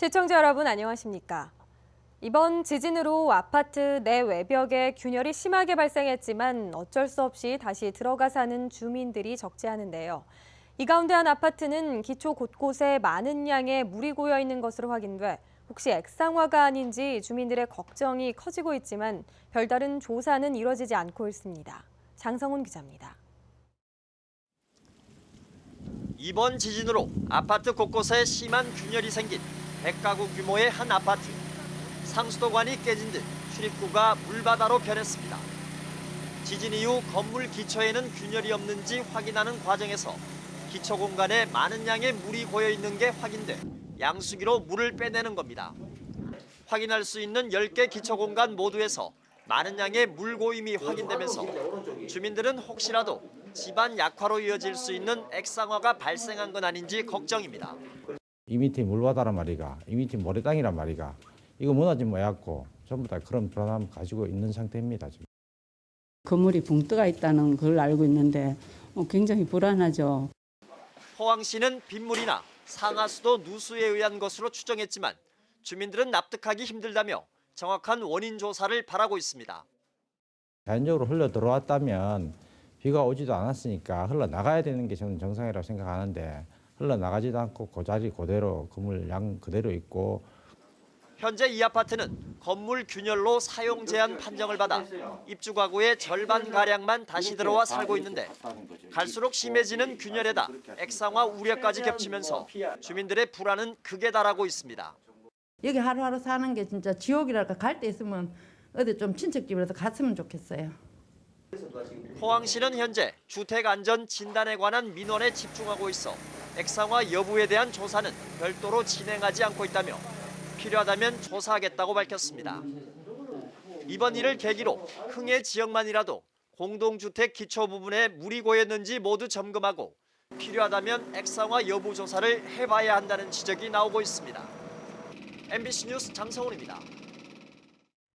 시청자 여러분 안녕하십니까? 이번 지진으로 아파트 내 외벽에 균열이 심하게 발생했지만 어쩔 수 없이 다시 들어가 사는 주민들이 적지 않은데요. 이 가운데 한 아파트는 기초 곳곳에 많은 양의 물이 고여 있는 것으로 확인돼 혹시 액상화가 아닌지 주민들의 걱정이 커지고 있지만 별다른 조사는 이뤄지지 않고 있습니다. 장성훈 기자입니다. 이번 지진으로 아파트 곳곳에 심한 균열이 생긴 100가구 규모의 한 아파트. 상수도관이 깨진 듯 출입구가 물바다로 변했습니다. 지진 이후 건물 기초에는 균열이 없는지 확인하는 과정에서 기초 공간에 많은 양의 물이 고여 있는 게 확인돼 양수기로 물을 빼내는 겁니다. 확인할 수 있는 10개 기초 공간 모두에서 많은 양의 물 고임이 확인되면서 주민들은 혹시라도 집안 약화로 이어질 수 있는 액상화가 발생한 건 아닌지 걱정입니다. 이 밑에 물바다란 말이가 이 밑에 모래땅이란 말이가 이거 무너진 모양고 전부 다 그런 불안함 가지고 있는 상태입니다 지금. 건물이 붕 떠가 있다는 걸 알고 있는데 어, 굉장히 불안하죠. 포항시는 빗물이나 상하수도 누수에 의한 것으로 추정했지만 주민들은 납득하기 힘들다며 정확한 원인 조사를 바라고 있습니다. 자연적으로 흘러 들어왔다면 비가 오지도 않았으니까 흘러 나가야 되는 게 저는 정상이라고 생각하는데 흘러 나가지도 않고 그 자리 그대로 건물 양 그대로 있고 현재 이 아파트는 건물 균열로 사용 제한 판정을 받아 입주 가구의 절반 가량만 다시 들어와 살고 있는데 갈수록 심해지는 균열에다 액상화 우려까지 겹치면서 주민들의 불안은 극에 달하고 있습니다. 여기 하루하루 사는 게 진짜 지옥이랄까 갈 때 있으면 어디 좀 친척집이라도 갔으면 좋겠어요. 포항시는 현재 주택 안전 진단에 관한 민원에 집중하고 있어 액상화 여부에 대한 조사는 별도로 진행하지 않고 있다며 필요하다면 조사하겠다고 밝혔습니다. 이번 일을 계기로 흥해 지역만이라도 공동주택 기초 부분에 물이 고였는지 모두 점검하고 필요하다면 액상화 여부 조사를 해봐야 한다는 지적이 나오고 있습니다. MBC 뉴스 장성훈입니다.